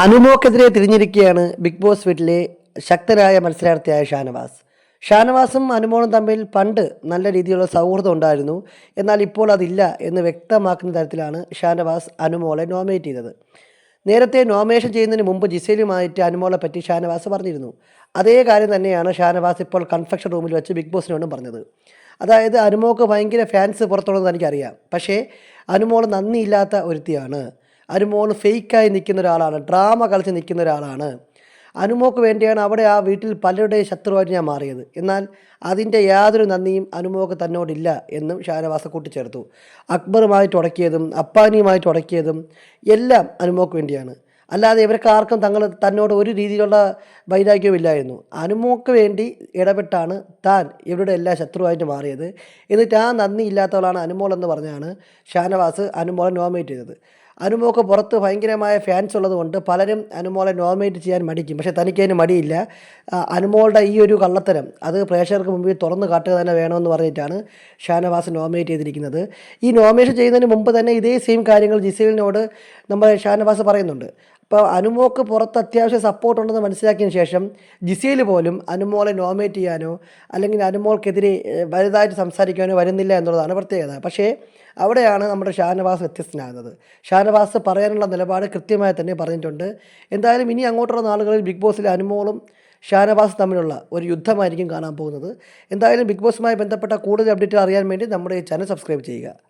അനുമോക്കെതിരെ തിരിഞ്ഞിരിക്കുകയാണ് big boss വീട്ടിലെ ശക്തരായ മത്സരാർത്ഥിയായ ഷാനവാസ്. ഷാനവാസും അനുമോളും തമ്മിൽ പണ്ട് നല്ല രീതിയിലുള്ള സൗഹൃദം ഉണ്ടായിരുന്നു. എന്നാൽ ഇപ്പോൾ അതില്ല എന്ന് വ്യക്തമാക്കുന്ന തരത്തിലാണ് ഷാനവാസ് അനുമോളെ നോമിനേറ്റ് ചെയ്തത്. നേരത്തെ നോമിനേഷൻ ചെയ്യുന്നതിന് മുമ്പ് ജിസേലുമായിട്ട് അനുമോളെ പറ്റി ഷാനവാസ് പറഞ്ഞിരുന്നു. അതേ കാര്യം തന്നെയാണ് ഷാനവാസ് ഇപ്പോൾ കൺഫെക്ഷൻ റൂമിൽ വെച്ച് ബിഗ് ബോസിനോടും പറഞ്ഞത്. അതായത് അനുമോക്ക് ഭയങ്കര ഫാൻസ് പുറത്തുള്ളതെന്ന് എനിക്കറിയാം. പക്ഷേ അനുമോൾ നന്ദിയില്ലാത്ത ഒരുത്തിയാണ്. അനുമോൾ ഫേക്കായി നിൽക്കുന്ന ഒരാളാണ് ഡ്രാമ കളിച്ച് നിൽക്കുന്ന ഒരാളാണ്. അനുമോക്ക് വേണ്ടിയാണ് അവിടെ ആ വീട്ടിൽ പലരുടെയും ശത്രുവായിട്ട് ഞാൻ മാറിയത്. എന്നാൽ അതിന്റെ യാതൊരു നന്ദിയും അനുമോക്ക് തന്നോടില്ല എന്നും ഷാനവാസ കൂട്ടിച്ചേർത്തു. അക്ബറുമായി ഉടക്കിയതും അപ്പാനിയുമായി ഉടക്കിയതും എല്ലാം അനുമോക്ക് വേണ്ടിയാണ്. അല്ലാതെ ഇവർക്ക് ആർക്കും തങ്ങൾ തന്നോട് ഒരു രീതിയിലുള്ള വൈരാഗ്യവും ഇല്ലായിരുന്നു. അനുമോക്ക് വേണ്ടി ഇടപെട്ടാണ് താൻ ഇവരുടെ എല്ലാ ശത്രുവായിട്ട് മാറിയത്. എന്നിട്ട് ആ നന്ദി ഇല്ലാത്തവളാണ് അനുമോൾ എന്ന് പറഞ്ഞാണ് ഷാനവാസ് അനുമോളെ നോമിനേറ്റ് ചെയ്തത്. അനുമോക്ക് പുറത്ത് ഭയങ്കരമായ ഫാൻസ് ഉള്ളതുകൊണ്ട് പലരും അനുമോളെ നോമിനേറ്റ് ചെയ്യാൻ മടിക്കും. പക്ഷേ തനിക്കതിന് മടിയില്ല. അനുമോളുടെ ഈ ഒരു കള്ളത്തരം അത് പ്രേക്ഷകർക്ക് മുമ്പിൽ തുറന്നു കാട്ടുക തന്നെ വേണമെന്ന് പറഞ്ഞിട്ടാണ് ഷാനവാസ് നോമിനേറ്റ് ചെയ്തിരിക്കുന്നത്. ഈ നോമിനേഷൻ ചെയ്യുന്നതിന് മുമ്പ് തന്നെ ഇതേ സെയിം കാര്യങ്ങൾ ജിസേലിനോട് നമ്മൾ ഷാനവാസ് പറയുന്നുണ്ട്. അപ്പോൾ അനുമോക്ക് പുറത്ത് അത്യാവശ്യം സപ്പോർട്ട് ഉണ്ടെന്ന് മനസ്സിലാക്കിയതിന് ശേഷം ജിസയിൽ പോലും അനുമോളെ നോമിനേറ്റ് ചെയ്യാനോ അല്ലെങ്കിൽ അനുമോൾക്കെതിരെ വലുതായിട്ട് സംസാരിക്കാനോ വരുന്നില്ല എന്നുള്ളതാണ് പ്രത്യേകത. പക്ഷേ അവിടെയാണ് നമ്മുടെ ഷാനവാസ് വ്യത്യസ്തനാകുന്നത്. ഷാനവാസ് പറയാനുള്ള നിലപാട് കൃത്യമായി തന്നെ പറഞ്ഞിട്ടുണ്ട്. എന്തായാലും ഇനി അങ്ങോട്ടുള്ള നാളുകളിൽ ബിഗ് ബോസിലെ അനുമോളും ഷാനവാസ് തമ്മിലുള്ള ഒരു യുദ്ധമായിരിക്കും കാണാൻ പോകുന്നത്. എന്തായാലും ബിഗ് ബോസുമായി ബന്ധപ്പെട്ട കൂടുതൽ അപ്ഡേറ്റ് അറിയാൻ വേണ്ടി നമ്മുടെ ഈ ചാനൽ സബ്സ്ക്രൈബ് ചെയ്യുക.